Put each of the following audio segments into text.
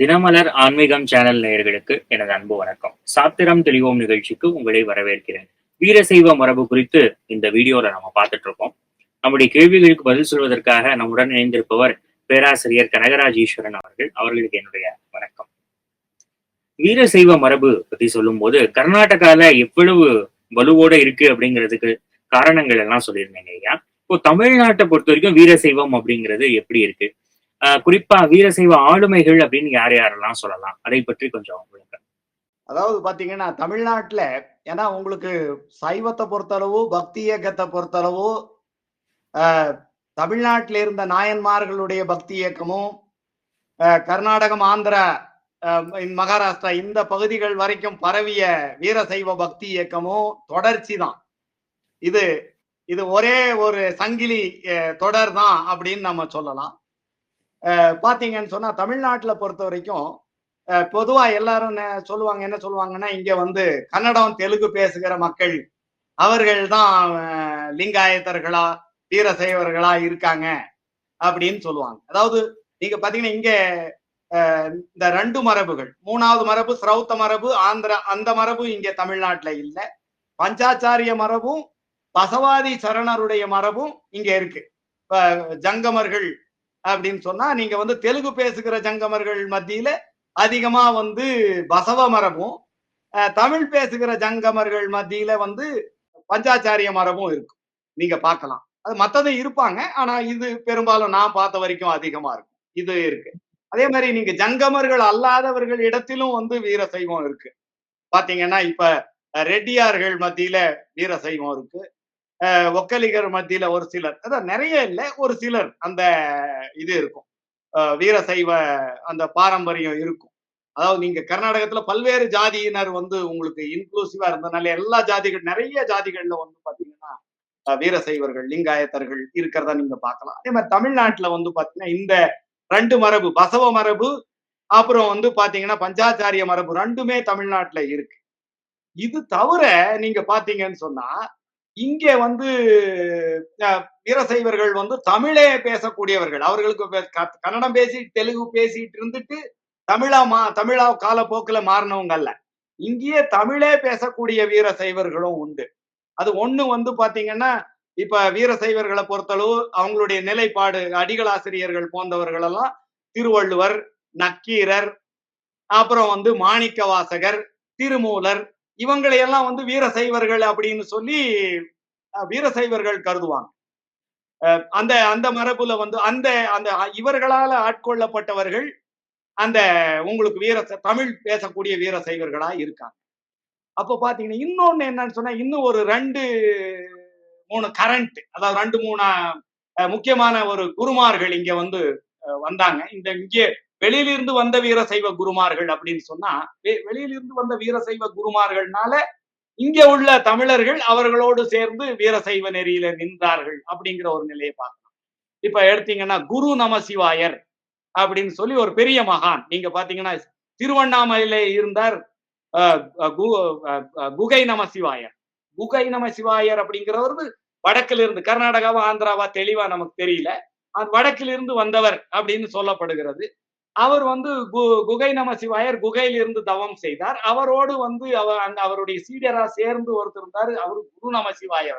தினமலர் ஆன்மீகம் சேனல் நேயர்களுக்கு எனது அன்பு வணக்கம். சாத்திரம் தெளிவோம் நிகழ்ச்சிக்கு உங்களை வரவேற்கிறேன். வீரசைவ மரபு குறித்து இந்த வீடியோல நம்ம பார்த்துட்டு இருக்கோம் நம்முடைய கேள்விகளுக்கு பதில் சொல்வதற்காக நம்முடன் இணைந்திருப்பவர் பேராசிரியர் கனகராஜ் ஈஸ்வரன் அவர்கள். அவர்களுக்கு என்னுடைய வணக்கம். வீரசைவ மரபு பத்தி சொல்லும் போது கர்நாடகால எவ்வளவு வலுவோட இருக்கு அப்படிங்கிறதுக்கு காரணங்கள் எல்லாம் சொல்லியிருந்தேங்க ஐயா. இப்போ தமிழ்நாட்டை பொறுத்த வரைக்கும் வீரசைவம் அப்படிங்கிறது எப்படி இருக்கு? குறிப்பா வீரசைவ ஆளுமைகள் அப்படின்னு யார் யாரெல்லாம் சொல்லலாம்? அதை பற்றி கொஞ்சம் அதாவது பாத்தீங்கன்னா தமிழ்நாட்டுல ஏன்னா உங்களுக்கு சைவத்தை பொறுத்தளவு பக்தி இயக்கத்தை பொறுத்தளவு ஆஹ், இருந்த நாயன்மார்களுடைய பக்தி இயக்கமும் ஆஹ், கர்நாடகம் ஆந்திரா மகாராஷ்டிரா இந்த பகுதிகள் வரைக்கும் பரவிய வீரசைவ பக்தி இயக்கமும் தொடர்ச்சி தான். இது இது ஒரே ஒரு சங்கிலி தொடர் தான் அப்படின்னு நம்ம சொல்லலாம். பார்த்தீங்கன்னு சொன்னா தமிழ்நாட்டில் பொறுத்த வரைக்கும் பொதுவாக பொதுவா எல்லாரும் சொல்லுவாங்க என்ன சொல்லுவாங்கன்னா இங்க வந்து கன்னடம் தெலுங்கு பேசுகிற மக்கள் அவர்கள் தான் லிங்காயத்தர்களா வீரசைவர்களா இருக்காங்க அப்படின்னு சொல்லுவாங்க. அதாவது நீங்க பாத்தீங்கன்னா இங்க இந்த ரெண்டு மரபுகள் மூணாவது மரபு சிரௌத்த மரபு ஆந்திரா அந்த மரபும் இங்க தமிழ்நாட்டுல இல்லை. பஞ்சாச்சாரிய மரபும் பசவாதி சரணருடைய மரபும் இங்க இருக்கு. இப்ப ஜங்கமர்கள் அப்படின்னு சொன்னா நீங்க வந்து தெலுங்கு பேசுகிற ஜங்கமர்கள் மத்தியில அதிகமா வந்து பசவ மரபும் தமிழ் பேசுகிற ஜங்கமர்கள் மத்தியில வந்து பஞ்சாச்சாரிய மரபும் இருக்கும். நீங்க பார்க்கலாம். அது மத்ததும் இருப்பாங்க. ஆனா இது பெரும்பாலும் நான் பார்த்த வரைக்கும் அதிகமா இருக்கும். இது இருக்கு. அதே மாதிரி நீங்க ஜங்கமர்கள் அல்லாதவர்கள் இடத்திலும் வந்து வீர சைவம் இருக்கு. பாத்தீங்கன்னா இப்ப ரெட்டியார்கள் மத்தியில வீர சைவம் இருக்கு. ஒக்கலிகர் மத்தியில ஒரு சிலர். அதான் நிறைய இல்லை ஒரு சிலர் அந்த இது இருக்கும். அஹ், வீர சைவ அந்த பாரம்பரியம் இருக்கும். அதாவது நீங்க கர்நாடகத்துல பல்வேறு ஜாதியினர் வந்து உங்களுக்கு இன்க்ளூசிவா இருந்ததுனால எல்லா ஜாதிகள் நிறைய ஜாதிகள்ல வந்து பாத்தீங்கன்னா வீரசைவர்கள் லிங்காயத்தர்கள் இருக்கிறதா நீங்க பார்க்கலாம். அதே மாதிரி தமிழ்நாட்டுல வந்து பாத்தீங்கன்னா இந்த ரெண்டு மரபு பசவ மரபு அப்புறம் வந்து பாத்தீங்கன்னா பஞ்சாச்சாரிய மரபு ரெண்டுமே தமிழ்நாட்டுல இருக்கு. இது தவிர நீங்க பாத்தீங்கன்னு சொன்னா இங்க வந்து வீரசைவர்கள் வந்து தமிழே பேசக்கூடியவர்கள். அவர்களுக்கு பே- கன்னடம் பேசி தெலுங்கு பேசிட்டு இருந்துட்டு தமிழா மா தமிழா காலப்போக்குல மாறினவங்க அல்ல. இங்கேயே தமிழே பேசக்கூடிய வீரசைவர்களும் உண்டு. அது ஒண்ணு வந்து பாத்தீங்கன்னா இப்ப வீரசைவர்களை பொறுத்தளவு அவங்களுடைய நிலைப்பாடு அடிகளாசிரியர்கள் போன்றவர்கள் எல்லாம் திருவள்ளுவர் நக்கீரர் அப்புறம் வந்து மாணிக்க வாசகர் திருமூலர் இவங்களை எல்லாம் வந்து வீர சைவர்கள் அப்படின்னு சொல்லி வீர சைவர்கள் கருதுவாங்க. அஹ், அந்த அந்த மரபுல வந்து அந்த அந்த இவர்களால ஆட்கொள்ளப்பட்டவர்கள் அந்த உங்களுக்கு வீர தமிழ் பேசக்கூடிய வீர சைவர்களா இருக்காங்க. அப்போ பாத்தீங்கன்னா இன்னொன்னு என்னன்னு சொன்னா இன்னும் ஒரு ரெண்டு மூணு கரண்ட் அதாவது ரெண்டு மூணு அஹ், முக்கியமான ஒரு குருமார்கள் இங்க வந்து அஹ், வந்தாங்க. இந்த இங்கே வெளியிலிருந்து வந்த வீரசைவ குருமார்கள் அப்படின்னு சொன்னா வெ- வெளியிலிருந்து வந்த வீரசைவ குருமார்கள்னால இங்க உள்ள தமிழர்கள் அவர்களோடு சேர்ந்து வீரசைவ நெறியில நின்றார்கள் அப்படிங்கிற ஒரு நிலையை பார்க்கலாம் இப்ப எடுத்தீங்கன்னா குரு நமசிவாயர் அப்படின்னு சொல்லி ஒரு பெரிய மகான். நீங்க பாத்தீங்கன்னா திருவண்ணாமலையில இருந்தார் அஹ், குகை நமசிவாயர் குகை நமசிவாயர் அப்படிங்கிறவர் வந்து வடக்குல இருந்து கர்நாடகாவா ஆந்திராவா தெளிவா நமக்கு தெரியல. வடக்கிலிருந்து வந்தவர் அப்படின்னு சொல்லப்படுகிறது. அவர் வந்து கு- குகை நமசிவாயர் குகையில் இருந்து தவம் செய்தார். அவரோடு வந்து அவர் அங்க அவருடைய சீடரா சேர்ந்து ஒருத்தர் இருந்தாரு. அவர் குரு நமசிவாயர்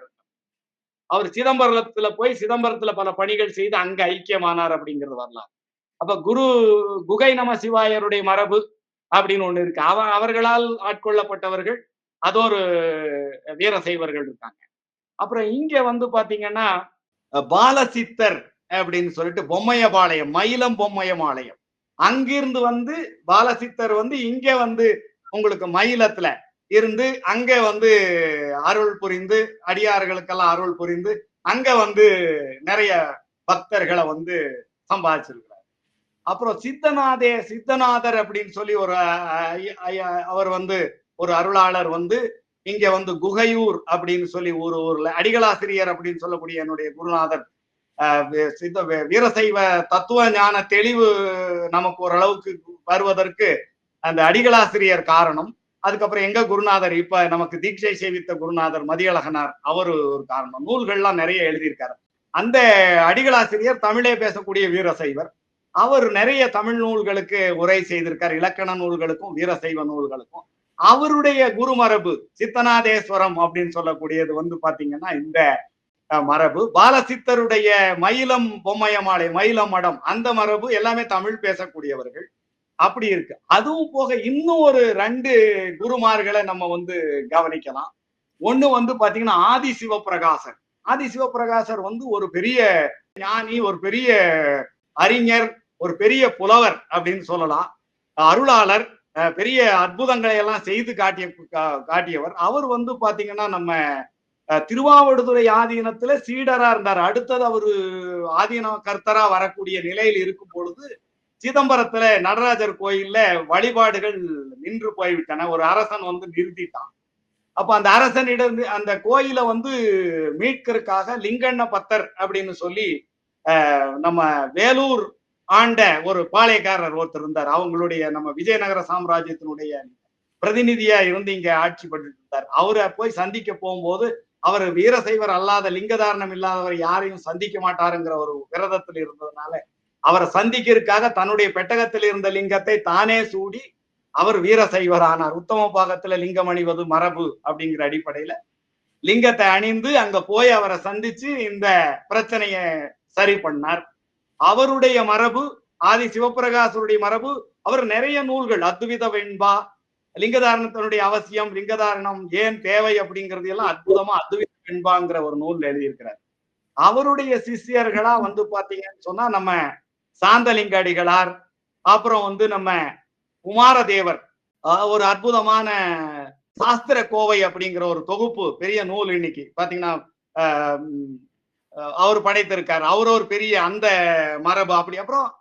அவர். சிதம்பரத்துல போய் சிதம்பரத்துல பல பணிகள் செய்து அங்க ஐக்கியமானார் அப்படிங்கிறது வரலாறு. அப்ப குரு குகை நம சிவாயருடைய மரபு அப்படின்னு ஒண்ணு இருக்கு. அவ அவர்களால் ஆட்கொள்ளப்பட்டவர்கள் அதொரு வீரசைவர்கள் இருக்காங்க. அப்புறம் இங்க வந்து பாத்தீங்கன்னா பாலசித்தர் அப்படின்னு சொல்லிட்டு பொம்மையபாளையம் மயிலம் பொம்மையபாளையம் அங்கிருந்து வந்து பாலசித்தர் வந்து இங்க வந்து உங்களுக்கு மயிலத்துல இருந்து அங்க வந்து அருள் புரிந்து அடியார்களுக்கெல்லாம் அருள் புரிந்து அங்க வந்து நிறைய பக்தர்களை வந்து சம்பாதிச்சிருக்கிறார். அப்புறம் சித்தநாதே சித்தநாதர் அப்படின்னு சொல்லி ஒரு அவர் வந்து ஒரு அருளாளர் வந்து இங்க வந்து குகையூர் அப்படின்னு சொல்லி ஒரு ஊர்ல அடிகளாசிரியர் அப்படின்னு சொல்லக்கூடிய என்னுடைய குருநாதர் வீரசைவ தத்துவ ஞான தெளிவு நமக்கு ஓரளவுக்கு வருவதற்கு அந்த அடிகளாசிரியர் காரணம். அதுக்கப்புறம் எங்க குருநாதர்? இப்ப நமக்கு தீட்சை சேவித்த குருநாதர் மதியழகனார் அவரு ஒரு காரணம். நூல்கள்லாம் நிறைய எழுதியிருக்காரு. அந்த அடிகளாசிரியர் தமிழே பேசக்கூடிய வீரசைவர். அவர் நிறைய தமிழ் நூல்களுக்கு உரை செய்திருக்கார். இலக்கண நூல்களுக்கும் வீரசைவ நூல்களுக்கும். அவருடைய குருமரபு சித்தநாதேஸ்வரம் அப்படின்னு சொல்லக்கூடியது வந்து பாத்தீங்கன்னா இந்த மரபு. பாலசித்தருடைய மயிலம் பொம்மையமாலை மயிலம் மடம் அந்த மரபு எல்லாமே தமிழ் பேசக்கூடியவர்கள். அப்படி இருக்கு. அதுவும் போக இன்னும் ஒரு ரெண்டு குருமார்களை நம்ம வந்து கவனிக்கலாம். ஒண்ணு வந்து பாத்தீங்கன்னா ஆதி சிவபிரகாசர் ஆதி சிவபிரகாசர் வந்து ஒரு பெரிய ஞானி ஒரு பெரிய அறிஞர் ஒரு பெரிய புலவர் அப்படின்னு சொல்லலாம். அருளாளர் பெரிய அற்புதங்களை எல்லாம் செய்து காட்டிய கா- காட்டியவர். அவர் வந்து பாத்தீங்கன்னா நம்ம திருவாவடுதுறை ஆதீனத்துல சீடரா இருந்தார். அடுத்தது அவரு ஆதீன கர்த்தரா வரக்கூடிய நிலையில் இருக்கும் பொழுது சிதம்பரத்துல நடராஜர் கோயில்ல வழிபாடுகள் நின்று போய்விட்டன. ஒரு அரசன் வந்து நிறுத்திட்டான். அப்ப அந்த அரசனிடம் அந்த கோயிலை வந்து மீட்கிறதுக்காக லிங்கண்ண பத்தர் அப்படின்னு சொல்லி அஹ், நம்ம வேலூர் ஆண்ட ஒரு பாளையக்காரர் ஒருத்தர் இருந்தார். அவங்களுடைய நம்ம விஜயநகர சாம்ராஜ்யத்தினுடைய பிரதிநிதியா இருந்து இங்க ஆட்சி பண்ணிட்டு இருந்தார் அவரை போய் சந்திக்க போகும்போது அவர் வீரசைவர் அல்லாத லிங்கதாரணம் இல்லாதவர் யாரையும் சந்திக்க மாட்டாருங்கிற ஒரு விரதத்தில் இருந்ததுனால அவரை சந்திக்கிறதுக்காக தன்னுடைய பெட்டகத்தில் இருந்த லிங்கத்தை தானே சூடி அவர் வீரசைவர் ஆனார். உத்தம பாகத்துல லிங்கம் அணிவது மரபு அப்படிங்கிற அடிப்படையில லிங்கத்தை அணிந்து அங்க போய் அவரை சந்திச்சு இந்த பிரச்சனைய சரி பண்ணார். அவருடைய மரபு ஆதி சிவபிரகாசருடைய மரபு அவர் நிறைய நூல்கள் அத்வித வெண்பா லிங்கதாரணத்தினுடைய அவசியம் லிங்கதாரணம் ஏன் தேவை அப்படிங்கிறது எல்லாம் அற்புதமா அதுவே பின்பாங்கிற ஒரு நூல் எழுதியிருக்கிறார். அவருடைய சிஷ்யர்களா வந்து பாத்தீங்கன்னு சொன்னா நம்ம சாந்தலிங்க அடிகளார் அப்புறம் வந்து நம்ம குமாரதேவர் ஆஹ் ஒரு அற்புதமான சாஸ்திர கோவை அப்படிங்கிற ஒரு தொகுப்பு பெரிய நூல் இன்னைக்கு. பாத்தீங்கன்னா உம் அவர் படைத்திருக்கார். அவர் ஒரு பெரிய அந்த மரபு அப்படி. அப்புறம்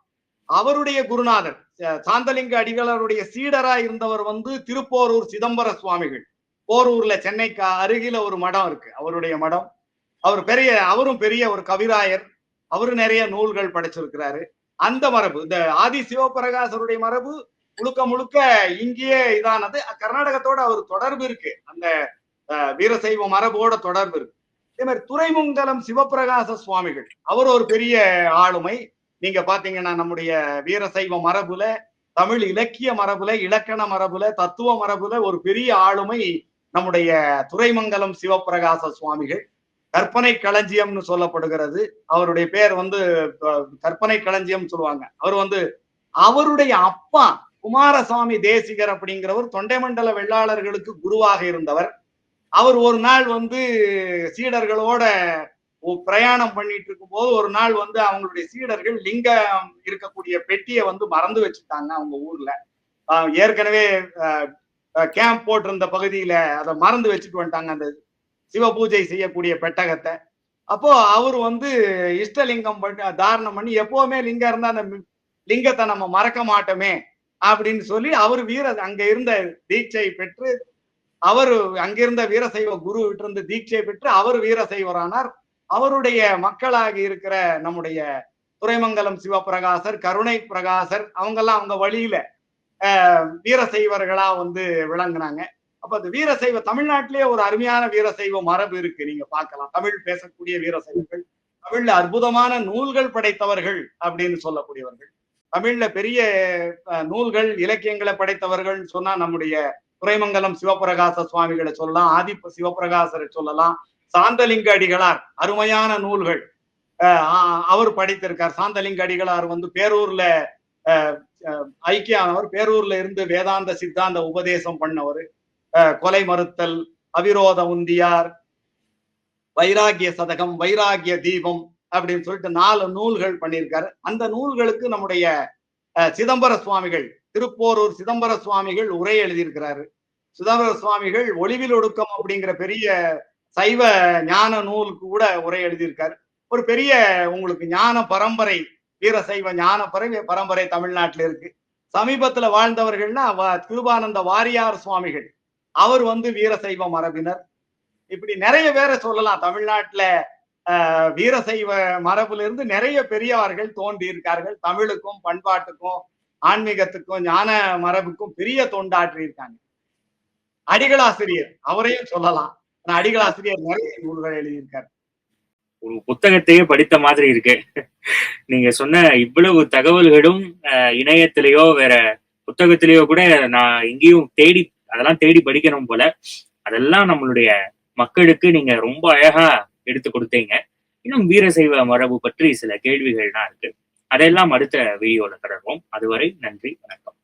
அவருடைய குருநாதர் சாந்தலிங்க அடிகளாருடைய சீடரா இருந்தவர் வந்து திருப்போரூர் சிதம்பர சுவாமிகள். போரூர்ல சென்னைக்கு அருகில ஒரு மடம் இருக்கு அவருடைய மடம். அவர் பெரிய அவரும் பெரிய ஒரு கவிராயர். அவரு நிறைய நூல்கள் படைச்சிருக்கிறாரு. அந்த மரபு இந்த ஆதி சிவபிரகாசருடைய மரபு முழுக்க முழுக்க இங்கேயே இதானது. கர்நாடகத்தோட அவர் தொடர்பு இருக்கு. அந்த வீரசைவ மரபோட தொடர்பு இருக்கு. அதே மாதிரி துறைமுங்கலம் சிவபிரகாச சுவாமிகள் அவர் ஒரு பெரிய ஆளுமை. நீங்க பாத்தீங்கன்னா நம்முடைய வீரசைவ மரபுல தமிழ் இலக்கிய மரபுல இலக்கண மரபுல தத்துவ மரபுல ஒரு பெரிய ஆளுமை நம்முடைய துறைமங்கலம் சிவபிரகாச சுவாமிகள். கற்பனை களஞ்சியம்னு சொல்லப்படுகிறது. அவருடைய பேர் வந்து கற்பனை களஞ்சியம் சொல்லுவாங்க. அவர் வந்து அவருடைய அப்பா குமாரசாமி தேசிகர் அப்படிங்கிறவர் தொண்டைமண்டல வெள்ளாளர்களுக்கு குருவாக இருந்தவர். அவர் ஒரு நாள் வந்து சீடர்களோட பிரயாணம் பண்ணிட்டு இருக்கும்போது ஒரு நாள் வந்து அவங்களுடைய சீடர்கள் லிங்கம் இருக்கக்கூடிய பெட்டியை வந்து மறந்து வச்சுட்டாங்க அவங்க ஊர்ல. ஏற்கனவே கேம்ப் போட்டிருந்த பகுதியில அதை மறந்து வச்சுட்டு வந்துட்டாங்க அந்த சிவ பூஜை செய்யக்கூடிய பெட்டகத்தை. அப்போ அவர் வந்து இஷ்டலிங்கம் பண்ணி தாரணம் பண்ணி எப்பவுமே லிங்கம் இருந்தா அந்த லிங்கத்தை நம்ம மறக்க மாட்டோமே அப்படின்னு சொல்லி அவர் வீர அங்க இருந்த தீட்சை பெற்று அவர் அங்கிருந்த வீரசைவ குரு இருந்து தீட்சை பெற்று அவர் வீரசைவரானார். அவருடைய மக்களாக இருக்கிற நம்முடைய துறைமங்கலம் சிவபிரகாசர் கருணை பிரகாசர் அவங்கெல்லாம் அவங்க வழியில வீரசைவர்களா வந்து விளங்குனாங்க. அப்ப அந்த வீரசைவ தமிழ்நாட்டிலேயே ஒரு அருமையான வீரசைவ மரபு இருக்கு. நீங்க பார்க்கலாம். தமிழ் பேசக்கூடிய வீரசைவர்கள் தமிழ்ல அற்புதமான நூல்கள் படைத்தவர்கள் அப்படின்னு சொல்லக்கூடியவர்கள். தமிழ்ல பெரிய அஹ், நூல்கள் இலக்கியங்களை படைத்தவர்கள் சொன்னா நம்முடைய துறைமங்கலம் சிவபிரகாச சுவாமிகளை சொல்லலாம் ஆதிப்ப சிவபிரகாசரை சொல்லலாம் சாந்தலிங்க அடிகளார் அருமையான நூல்கள். அவர் படித்திருக்கார். சாந்தலிங்க அடிகளார் வந்து பேரூர்ல அஹ், ஐக்கியானவர். பேரூர்ல இருந்து வேதாந்த சித்தாந்த உபதேசம் பண்ணவர். அஹ், கொலை மறுத்தல் அவிரோத உந்தியார் வைராகிய சதகம் வைராகிய தீபம் அப்படின்னு சொல்லிட்டு நாலு நூல்கள் பண்ணியிருக்காரு. அந்த நூல்களுக்கு நம்முடைய அஹ், சிதம்பர சுவாமிகள் திருப்போரூர் சிதம்பர சுவாமிகள் உரை எழுதியிருக்கிறாரு. சிதம்பர சுவாமிகள் ஒளிவில் ஒடுக்கம் அப்படிங்கிற பெரிய சைவ ஞான நூலுக்கு கூட உரை எழுதியிருக்காரு. ஒரு பெரிய உங்களுக்கு ஞான பரம்பரை வீர சைவ ஞான பரம்பரை பரம்பரை தமிழ்நாட்டில் இருக்கு. சமீபத்துல வாழ்ந்தவர்கள்னா வ- கிருபானந்த வாரியார் சுவாமிகள். அவர் வந்து வீரசைவ மரபினர். இப்படி நிறைய பேரை சொல்லலாம். தமிழ்நாட்டுல ஆஹ், வீரசைவ மரபுல இருந்து நிறைய பெரியவர்கள் தோன்றி இருக்கார்கள். தமிழுக்கும் பண்பாட்டுக்கும் ஆன்மீகத்துக்கும் ஞான மரபுக்கும் பெரிய தொண்டாற்றி இருக்காங்க. அடிகளாசிரியர் அவரையும் சொல்லலாம். அடிகள் ஆசிரியர் நிறைய நூல்கள் எழுதியிருக்காரு. ஒரு புத்தகத்தையே படித்த மாதிரி இருக்கு. நீங்க சொன்ன இவ்வளவு தகவல்களும் இணையத்திலேயோ வேற புத்தகத்திலேயோ கூட நான் எங்கேயும் தேடி அதெல்லாம் தேடி படிக்கணும் போல. அதெல்லாம் நம்மளுடைய மக்களுக்கு நீங்க ரொம்ப அழகா எடுத்து கொடுத்தீங்க. இன்னும் வீரசைவ மரபு பற்றி சில கேள்விகள்லாம் இருக்கு. அதையெல்லாம் அடுத்த வீடியோல தொடர்வோம். அதுவரை நன்றி வணக்கம்.